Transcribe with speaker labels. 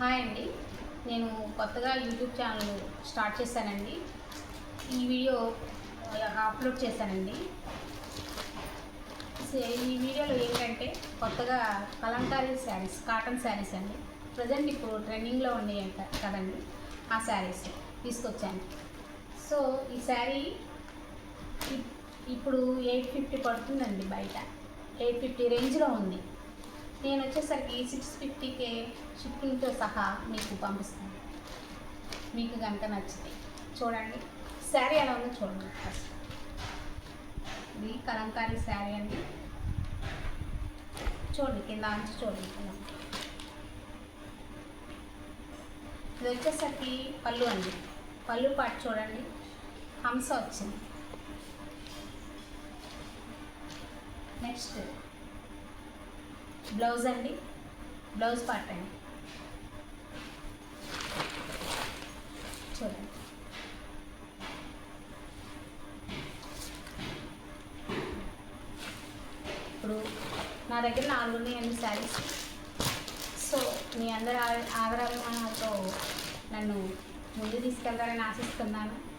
Speaker 1: Hi అండి. నేను కొత్తగా యూట్యూబ్ ఛానల్ స్టార్ట్ చేశానండి. ఈ వీడియో అప్లోడ్ చేశానండి. ఈ వీడియోలో ఏంటంటే కొత్తగా కలంకారీ శారీస్ కాటన్ శారీస్ అండి. ప్రజెంట్ ఇప్పుడు ట్రెండింగ్లో ఉన్నాయి అంట కదండి. ఆ శారీస్ తీసుకొచ్చాను. సో ఈ శారీ ఇప్పుడు ఎయిట్ ఫిఫ్టీ పడుతుందండి బయట. ఎయిట్ ఫిఫ్టీ రేంజ్లో ఉంది. నేను వచ్చేసరికి సిక్స్ ఫిఫ్టీకే షిప్పింగ్తో సహా మీకు పంపిస్తాను. మీకు కనుక నచ్చితే. చూడండి శారీ ఎలా ఉందో చూడండి ఫస్ట్ ఇది కలంకారీ శారీ అండి. చూడండి కింద నుంచి చూడండి ఇది వచ్చేసరికి పళ్ళు అండి. పళ్ళు పాటు చూడండి హంస వచ్చింది. నెక్స్ట్. బ్లౌజ్ అండి. బ్లౌజ్ పార్ట్ అండి. చూడండి. ఇప్పుడు నా దగ్గర నాలుగు ఉన్నాయండి శారీస్. సో మీ అందరు ఆ- నన్ను ముందు తీసుకెళ్తారని ఆశిస్తున్నాను.